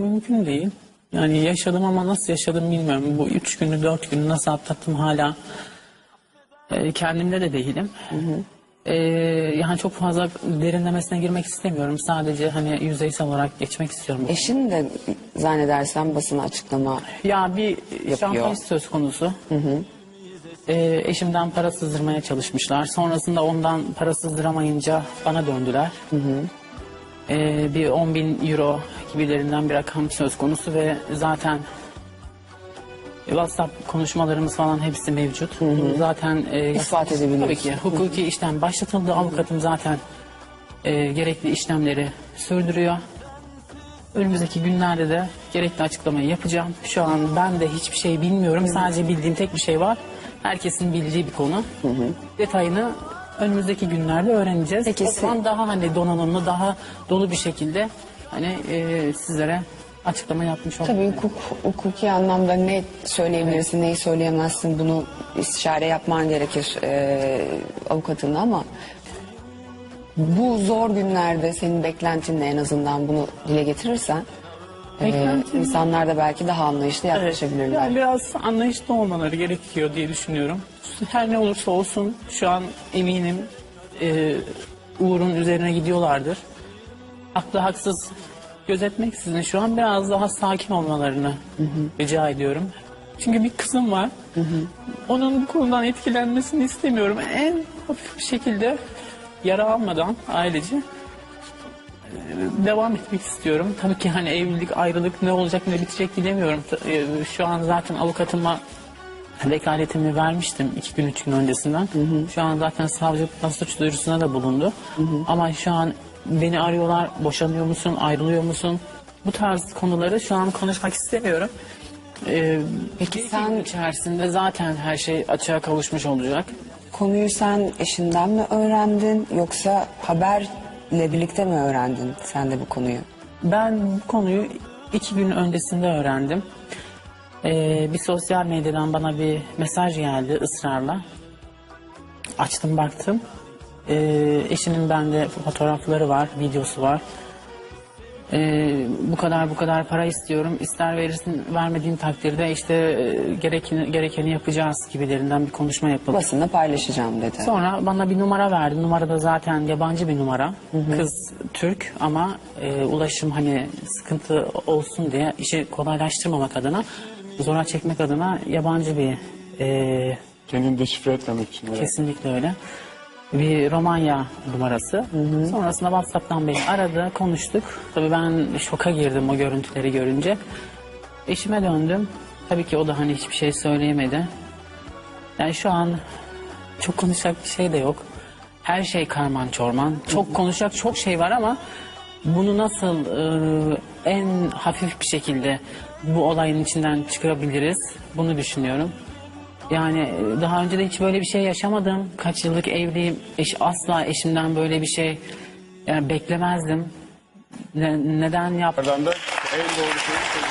mümkün değil. Yani yaşadım ama nasıl yaşadım bilmiyorum. Bu üç günü dört günü nasıl atlattım hala e, kendimde de değilim. E, yani çok fazla derinlemesine girmek istemiyorum. Sadece hani yüzeysel olarak geçmek istiyorum. Eşin de zannedersem basına açıklama Ya bir şantaj söz konusu. Ee, eşimden para sızdırmaya çalışmışlar. Sonrasında ondan para sızdıramayınca bana döndüler. Ee, bir 10 bin euro gibilerinden bir rakam söz konusu ve zaten WhatsApp konuşmalarımız falan hepsi mevcut. Zaten e, İspat edebiliyorsun. Tabii ki hukuki işlem başlatıldı. Avukatım zaten e, gerekli işlemleri sürdürüyor. Önümüzdeki günlerde de gerekli açıklamayı yapacağım. Şu an ben de hiçbir şey bilmiyorum. Sadece bildiğim tek bir şey var. Herkesin bildiği bir konu. Detayını önümüzdeki günlerde öğreneceğiz. Peki o zaman daha hani donanımlı, daha dolu bir şekilde hani e, sizlere açıklama yapmış oldum. Tabii hukuk, hukuki anlamda ne söyleyebilirsin, neyi söyleyemezsin bunu istişare yapman gerekir e, avukatınla ama bu zor günlerde senin beklentinle en azından bunu dile getirirsen e, Beklentim- insanlar da belki daha anlayışlı Evet. yaklaşabilirler. Yani biraz anlayışlı olmaları gerekiyor diye düşünüyorum. Her ne olursa olsun şu an eminim e, Uğur'un üzerine gidiyorlardır. Haklı haksız gözetmeksizin şu an biraz daha sakin olmalarını rica ediyorum. Çünkü bir kızım var. Onun bu konudan etkilenmesini istemiyorum. En hafif bir şekilde yara almadan ailece devam etmek istiyorum. Tabii ki hani evlilik, ayrılık ne olacak ne bitecek bilemiyorum. E, Şu an zaten avukatıma vekaletimi vermiştim iki gün üç gün öncesinden. Şu an zaten savcılıktan suç duyurusuna da bulundu. Ama şu an beni arıyorlar boşanıyor musun ayrılıyor musun? Bu tarz konuları şu an konuşmak istemiyorum. Ee, Peki sen- içerisinde zaten her şey açığa kavuşmuş olacak. Konuyu sen eşinden mi öğrendin yoksa haberle birlikte mi öğrendin sen de bu konuyu? Ben bu konuyu iki gün öncesinde öğrendim. Ee, bir sosyal medyadan bana bir mesaj geldi ısrarla. Açtım baktım. Ee, eşinin bende fotoğrafları var, videosu var. Ee, bu kadar bu kadar para istiyorum. İster verirsin vermediğin takdirde işte e, gerekeni, gerekeni yapacağız gibilerinden bir konuşma yapıldı. Basında paylaşacağım dedi. Sonra bana bir numara verdi. Numara da zaten yabancı bir numara. Kız Türk ama e, ulaşım hani sıkıntı olsun diye işi kolaylaştırmamak adına zora çekmek adına yabancı bir e, Kendini deşifre etmemek için. herhalde. kesinlikle öyle. Bir Romanya numarası. Sonrasında WhatsApp'tan beni aradı, konuştuk. Tabii ben şoka girdim o görüntüleri görünce. Eşime döndüm. Tabii ki o da hani hiçbir şey söyleyemedi. Yani şu an çok konuşacak bir şey de yok. Her şey karman çorman. Çok konuşacak çok şey var ama bunu nasıl e, en hafif bir şekilde bu olayın içinden çıkarabiliriz bunu düşünüyorum. Yani e, daha önce de hiç böyle bir şey yaşamadım. Kaç yıllık evliyim. Eş, asla eşimden böyle bir şey yani beklemezdim. Ne- neden yaptım? Oradan da en doğru şeyi.